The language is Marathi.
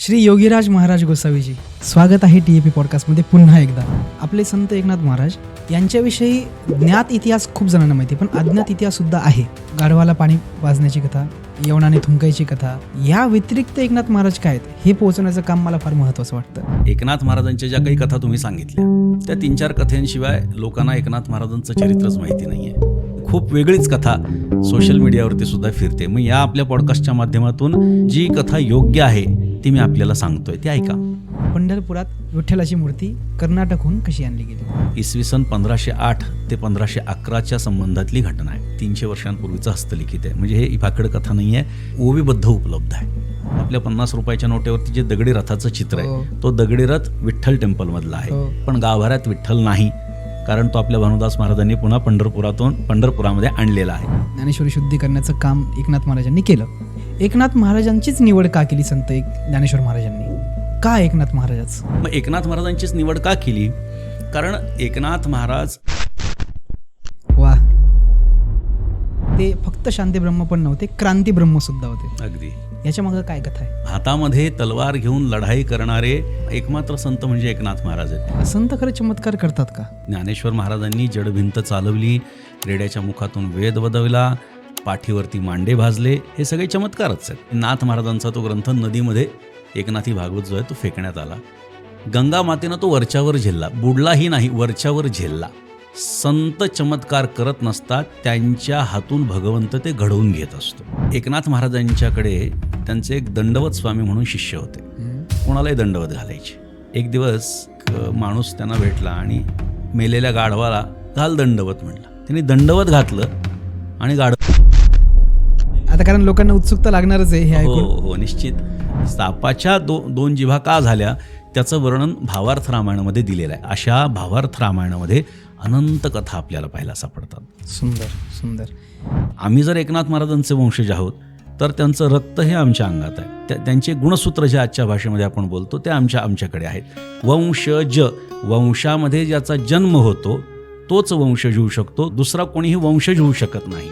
श्री योगीराज महाराज गोसावीजी. स्वागत आहे टी ए पी पॉडकास्टमध्ये पुन्हा एकदा. आपले संत एकनाथ महाराज यांच्याविषयी ज्ञात इतिहास खूप जणांना माहिती आहे, पण अज्ञात इतिहास सुद्धा आहे. गाढवाला पाणी वाजण्याची कथा यवनाने थुंकायची कथा या व्यतिरिक्त एकनाथ महाराज काय आहेत हे पोहोचवण्याचं काम मला फार महत्त्वाचं वाटतं. एकनाथ महाराजांच्या ज्या काही कथा तुम्ही सांगितल्या त्या तीन चार कथेंशिवाय लोकांना एकनाथ महाराजांचं चरित्रच माहिती नाहीये. खूप वेगळीच कथा सोशल मीडियावरती सुद्धा फिरते. मग या आपल्या पॉडकास्टच्या माध्यमातून जी कथा योग्य आहे ती मी आपल्याला सांगतोय. ती ऐका. पंढरपुरात विठ्ठलाची मूर्ती कर्नाटकहून कशी आणली गेली? इसवी सन पंधराशे आठ ते पंधराशे अकराच्या संबंधातली घटना आहे. तीनशे वर्षांपूर्वीचं हस्तलिखित आहे. म्हणजे हे इफाकड कथा नाही आहे. ओवीबद्ध उपलब्ध आहे. आपल्या पन्नास रुपयाच्या नोटेवरती जे दगडी रथाचं चित्र हो. आहे तो दगडी रथ विठ्ठल टेम्पलमधला आहे. हो. पण गाभाऱ्यात विठ्ठल नाही. कारण तो आपल्या भानुदास महाराजांनी पुन्हा पंढरपुरातून पंढरपुरामध्ये आणलेला आहे. ज्ञानेश्वरी शुद्धी करण्याचं काम एकनाथ महाराजांनी केलं. एकनाथ महाराजांचीच निवड का केली संत एक ज्ञानेश्वर महाराजांनी? का एकनाथ महाराजाच मग एकनाथ महाराजांचीच निवड का केली? कारण एकनाथ महाराज ते फक्त शांती ब्रह्म पण नव्हते क्रांती ब्रह्म सुद्धा होते. अगदी. याच्या मागं काय कथा आहे? हातामध्ये तलवार घेऊन लढाई करणारे एकमात्र संत म्हणजे एकनाथ महाराज आहेत. संत खरं चमत्कार करतात का? ज्ञानेश्वर महाराजांनी जडभिंत चालवली रेड्याच्या मुखातून वेद वदवला पाठीवरती मांडे भाजले हे सगळे चमत्कारच आहेत. नाथ महाराजांचा तो ग्रंथ नदीमध्ये एकनाथी भागवत जो आहे तो फेकण्यात आला. गंगा मातेनं तो वरच्यावर झेलला. बुडलाही नाही वरच्यावर झेलला. संत चमत्कार करत नसतात त्यांच्या हातून भगवंत ते घडवून घेत असतो. एकनाथ महाराजांच्याकडे त्यांचे एक दंडवत स्वामी म्हणून शिष्य होते. कोणालाही दंडवत घालायचे. एक दिवस माणूस त्यांना भेटला आणि मेलेल्या गाढवाला घाल दंडवत म्हणला. त्यांनी दंडवत घातलं आणि गाढ आता कारण लोकांना उत्सुकता लागणारच आहे हे हो हो निश्चित. सापाच्या दो दोन जिभा का झाल्या त्याचं वर्णन भावार्थ रामायणामध्ये दिलेलं आहे. अशा भावार्थ रामायणामध्ये अनंत कथा आपल्याला पाहायला सापडतात. सुंदर सुंदर. आम्ही जर एकनाथ महाराजांचे वंशज आहोत तर त्यांचं रक्त हे आमच्या अंगात आहे. त्या त्यांचे गुणसूत्र जे आजच्या भाषेमध्ये आपण बोलतो ते आमच्या आमच्याकडे आहेत. वंशज वंशामध्ये ज्याचा जन्म होतो तोच वंशज होऊ शकतो. दुसरा कोणीही वंशज होऊ शकत नाही.